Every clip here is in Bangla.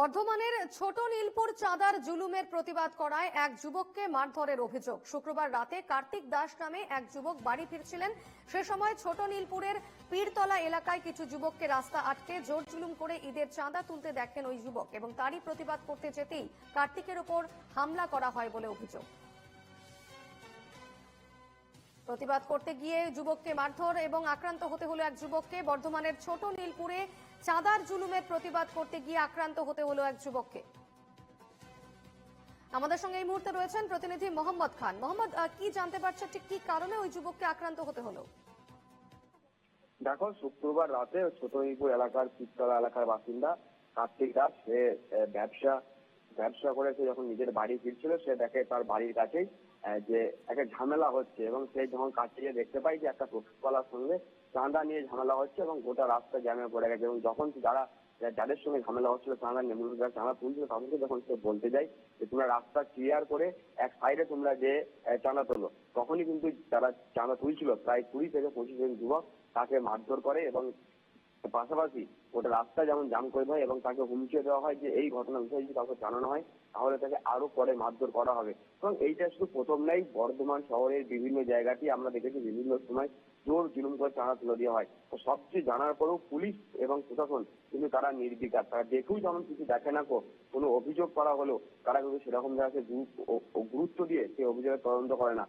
বর্ধমানের ছোট নীলপুর চাঁদার জুলুমের প্রতিবাদ করায় এক যুবককে মারধরের অভিযোগ। শুক্রবার রাতে কার্তিক দাস নামে এক যুবক বাড়ি ফিরছিলেন। সে সময় ছোট নীলপুরের পীরতলা এলাকায় কিছু যুবককে রাস্তা আটকে জোর জুলুম করে ঈদের চাঁদা তুলতে দেখেন ওই যুবক এবং তারই প্রতিবাদ করতে যেতেই কার্তিকের ওপর হামলা করা হয় বলে অভিযোগ। প্রতিবাদ করতে গিয়ে যুবককে মারধর এবং আক্রান্ত হতে হলো এক যুবককে। বর্ধমানের ছোট নীলপুরে চাঁদার জুলুমের প্রতিবাদ করতে গিয়ে আক্রান্ত হতে হলো এক যুবককে। আমাদের সঙ্গে এই মুহূর্তে রয়েছেন প্রতিনিধি মোহাম্মদ খান। মোহাম্মদ কি জানতে পারছ ঠিক কি কারণে ওই যুবককে আক্রান্ত হতে হলো? দেখো, শুক্রবার রাতে ছোট এলাকার চিত্তলা এলাকার বাসিন্দা কার্তিক দাস, সে ব্যবসা ব্যবসা করে সে যখন নিজের বাড়ি ফিরছিল, সে দেখে তার বাড়ির কাছেই যে একটা ঝামেলা হচ্ছে এবং সে যখন কাছে গিয়ে দেখতে পায় যে একটা টোটোওয়ালার সঙ্গে চাঁদা নিয়ে ঝামেলা হচ্ছে এবং গোটা রাস্তা জ্যামে পড়ে গেছে এবং যখন যারা, যাদের সঙ্গে ঝামেলা হচ্ছিল, চাঁদা নেমে চাঁদা তুলছিল তাদেরকে যখন সে বলতে যায় যে তোমরা রাস্তা ক্লিয়ার করে এক সাইডে তোমরা যে চাঁদা তোলো, তখনই কিন্তু যারা চাঁদা তুলছিল, প্রায় কুড়ি থেকে পঁচিশ জন যুবক তাকে মারধর করে এবং পাশাপাশি ওটা রাস্তা যেমন জাম করে দেয় এবং তাকে হুমকিও দেওয়া হয় যে এই ঘটনার বিষয়ে যদি কাউকে জানানো হয়, তাহলে তাকে আরও পরে মারধর করা হবে। এবং এইটা শুধু প্রথম নাই বর্ধমান শহরের বিভিন্ন জায়গাতেই আমরা দেখেছি, বিভিন্ন সময় জোর জুলুম করে চাঁদা তুলে দেওয়া হয়। তো সবচেয়ে জানার পরেও পুলিশ এবং প্রশাসন কিন্তু তারা নির্বিকার। তারা দেখেও যেমন কিছু দেখে না, কোনো অভিযোগ করা হলো তারা কিন্তু সেরকম ও গুরুত্ব দিয়ে সেই অভিযোগের তদন্ত করে না।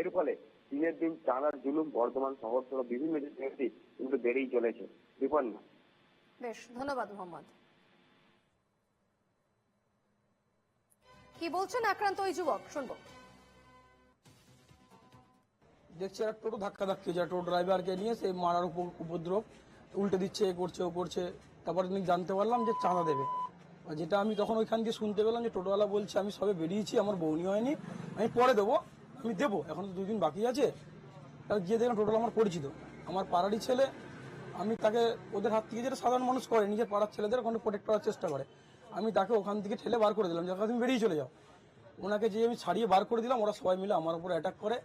এর ফলে দিনের দিন চাঁদার জুলুম বর্ধমান শহর সহ বিভিন্ন জায়গাতেই কিন্তু বেড়েই চলেছে। বিপন্ন। বেশ ধন্যবাদ মোহাম্মদ। কি বলছেন আক্রান্ত ওই যুবক? শুনব। দেখছি একটা টোটো ধাক্কা ধাক্কি যায় টোটো ড্রাইভারকে নিয়ে সে মারার উপ- উপদ্রব উল্টে দিচ্ছে এ করছে ও করছে। তারপর আমি জানতে পারলাম যে চাঁদা দেবে। আর যেটা আমি তখন ওইখান দিয়ে শুনতে পেলাম যে টোটোওয়ালা বলছে আমি সবে বেরিয়েছি আমার বৌনি হয়নি আমি পরে দেবো। আমি দেবো, এখন তো দুদিন বাকি আছে। তাহলে গিয়ে দেখলাম টোটাল আমার পরিচিত। আমার পাড়ারই ছেলে, আমি তাকে ওদের হাত থেকে যেটা সাধারণ মানুষ করে, নিজের পাড়ার ছেলেদের ওখানে প্রোটেক্ট করার চেষ্টা করে। আমি তাকে ওখান থেকে ঠেলে বার করে দিলাম, যে তুমি বেরিয়ে চলে যাও। ওনাকে যে আমি ছাড়িয়ে বার করে দিলাম, ওরা সবাই মিলে আমার উপর অ্যাটাক করে।